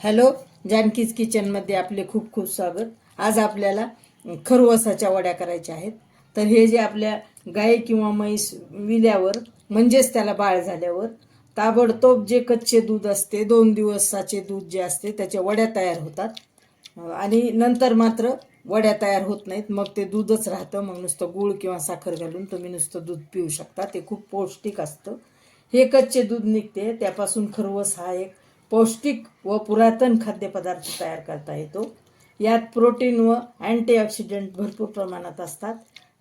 Hello जानकीज किचनमध्ये आपले खूप खूप स्वागत. आज आपल्याला खरवसाच्या वड्या करायच्या आहेत. तर हे जे आपल्या गाय किंवा म्हैस विल्यावर म्हणजेच त्याला बाळ झाल्यावर ताबडतोब जे कच्चे दूध असते दोन दिवसाचे दूध जे असते त्याच्या वड्या तयार होतात. आणि नंतर मात्र वड्या तयार होत नाहीत. मग ते दूधच राहतं. मग नुसतं गूळ किंवा साखर घालून तुम्ही नुसतं दूध पिऊ शकता. ते खूप पौष्टिक असतं. हे कच्चे दूध निघते. त्यापासून खरवस हा एक पौष्टिक व पुरातन खाद्यपदार्थ तयार करता येतो. यात प्रोटीन व अँटीऑक्सिडंट भरपूर प्रमाणात असतात.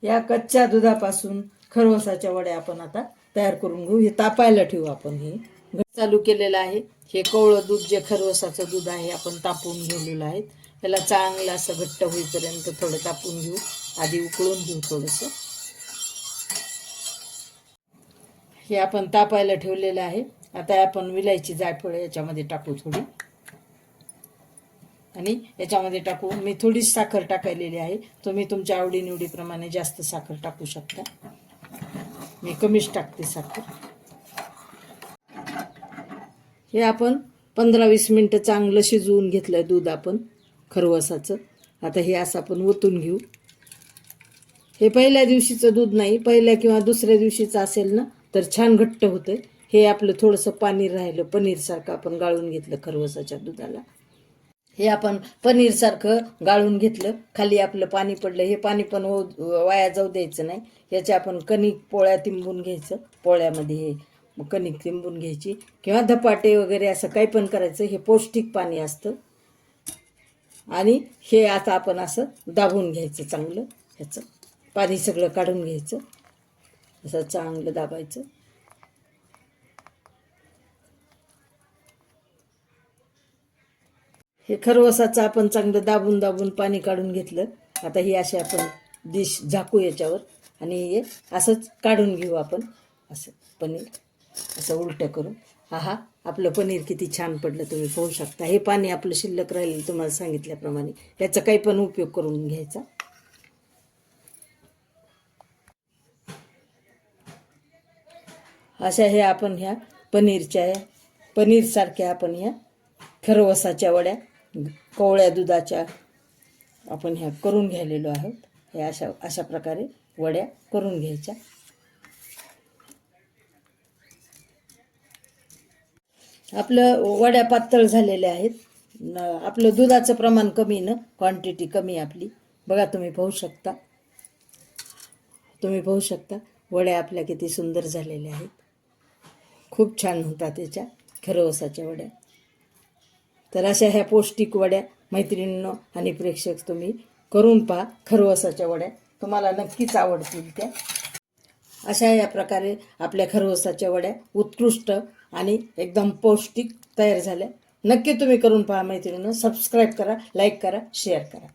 या कच्च्या दुधापासून खरवसाच्या वड्या आपण आता तयार करून घेऊ. हे तापायला ठेवू आपण हे. चालू केलेलं आहे. हे कोवळं दूध जे खरवसाचं दूध आहे आपण तापवून घेतलेलं आहे. त्याला चांगलं असं घट्ट होईपर्यंत थोडं तापून घेऊ. आधी उकळून घेऊ थोडंसं. हे आपण तापायला ठेवलेलं आहे. आता आपण विलायची जायफळ याच्यामध्ये टाकू थोडी. आणि याच्यामध्ये टाकू मी थोडी साखर टाकायलेली आहे. तुम्ही तुमच्या आवडीनिवडीप्रमाणे जास्त साखर टाकू शकता. मी कमीच टाकते साखर. हे आपण पंधरा वीस मिनटं चांगलं शिजवून घेतलं दूध आपण खरवसाचं. आता हे असं आपण ओतून घेऊ. हे पहिल्या दिवशीचं दूध नाही पहिल्या किंवा दुसऱ्या दिवशीचं असेल ना तर छान घट्ट होतं हे आपलं थोडंसं पाणी राहिलं पनीरसारखं आपण गाळून घेतलं खरवसाच्या दुधाला. हे आपण पनीरसारखं गाळून घेतलं खाली आपलं पाणी पडलं हे पाणी पण हो- वाया जाऊ द्यायचं नाही. याचे आपण कणिक पोळ्या तिंबून घ्यायचं. पोळ्यामध्ये हे कणिक तिंबून घ्यायची. किंवा धपाटे वगैरे असं काही पण करायचं हे पौष्टिक पाणी असतं. आणि हे आता आपण असं दाबून घ्यायचं चांगलं. ह्याचं पाणी सगळं काढून घ्यायचं. असं चांगलं दाबायचं. हे खरवसाचं आपण चांगलं दाबून दाबून पाणी काढून घेतलं. आता ही अशी आपण डिश झाकू याच्यावर आणि हे असंच काढून घेऊ आपण. असं पनीर असं उलटं करून. हा हा आपलं पनीर किती छान पडलं तुम्ही पाहू शकता. हे पाणी आपलं शिल्लक राहील तुम्हाला सांगितल्याप्रमाणे. याचा काही पण उपयोग करून घ्यायचा. अशा हे आपण ह्या पनीरच्या पनीरसारख्या आपण ह्या खरवसाच्या वड्या कोवळ्या दुधाच्या आपण ह्या करून घ्यायलेलो आहोत. हे अशा अशा प्रकारे वड्या करून घ्यायच्या. आपलं वड्या पातळ झालेल्या आहेत. न आपलं दुधाचं प्रमाण कमी न? क्वांटिटी कमी आपली. बघा तुम्ही पाहू शकता. तुम्ही पाहू शकता. वड्या आपल्या किती सुंदर झालेल्या आहेत. खूप छान होतात त्याच्या खरवसाच्या वड्या. तर अशा ह्या पौष्टिक वड्या मैत्रिणींनो आणि प्रेक्षक तुम्ही करून पहा खरवसाच्या वड्या. तुम्हाला नक्कीच आवडतील त्या. अशा या प्रकारे आपल्या खरवसाच्या वड्या उत्कृष्ट आणि एकदम पौष्टिक तयार झाल्या. नक्की तुम्ही करून पहा मैत्रिणीनं. सबस्क्राईब करा लाईक करा शेअर करा.